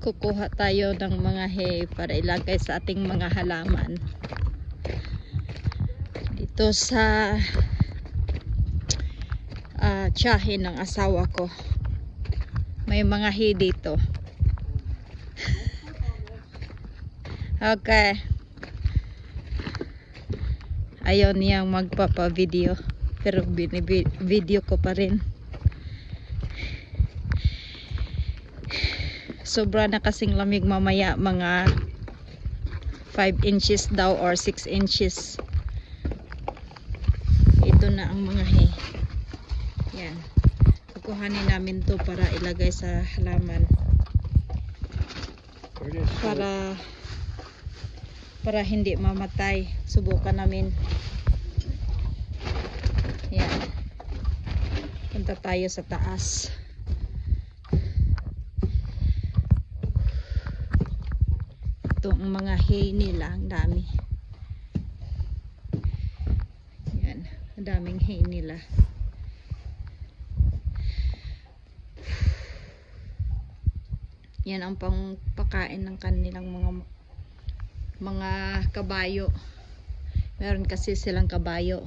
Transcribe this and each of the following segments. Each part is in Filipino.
kukuha tayo ng mga hay para ilagay sa ating mga halaman. Dito sa ah tiyahe ng asawa ko. May mga hay dito. Okay. Ayaw niyang magpapa-video pero video ko pa rin sobra na kasing lamig mamaya mga 5 inches daw or 6 inches. Ito na ang mga hay. Yan. Kukuhanin namin to para ilagay sa halaman. Para para hindi mamatay. Subukan namin. Yan. Punta tayo sa taas ito ang mga hay nila. Ang dami. Yan. Ang daming hay nila. Yan ang pangpakain ng kanilang mga mga kabayo. Meron kasi silang kabayo.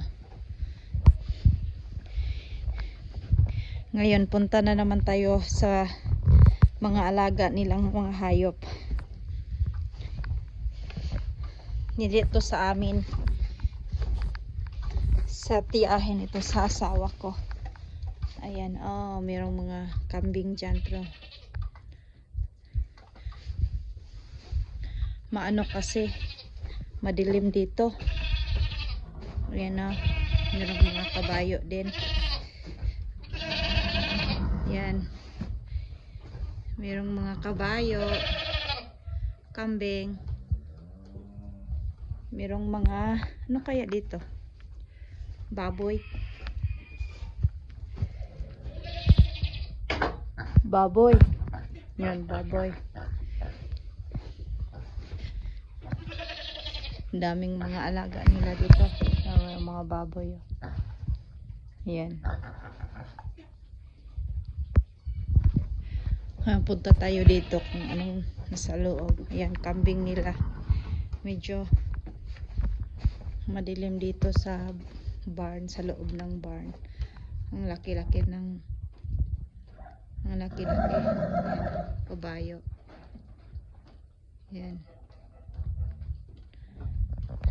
Ngayon punta na naman tayo sa mga alaga nilang mga hayop nilito sa amin. Sa tiyahin ito sa asawa ko. Ayan oh merong mga kambing dyan pero maano kasi madilim dito. Ayan na merong mga kabayo din. Yan merong mga kabayo kambing merong mga ano kaya dito? Baboy. Baboy. Yan baboy. Daming mga alaga nila dito. Uh, mga baboy oh. yan Ah, punta tayo dito kung anong nasa loob. Yan kambing nila. Medyo madilim dito sa barn sa loob ng barn. Ang laki-laki ng ang laki-laki. Kabayo yan.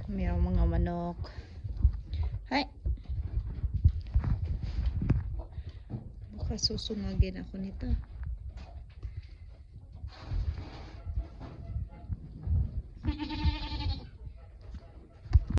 Mayroong mga manok. Hay! Baka susungagin ako nito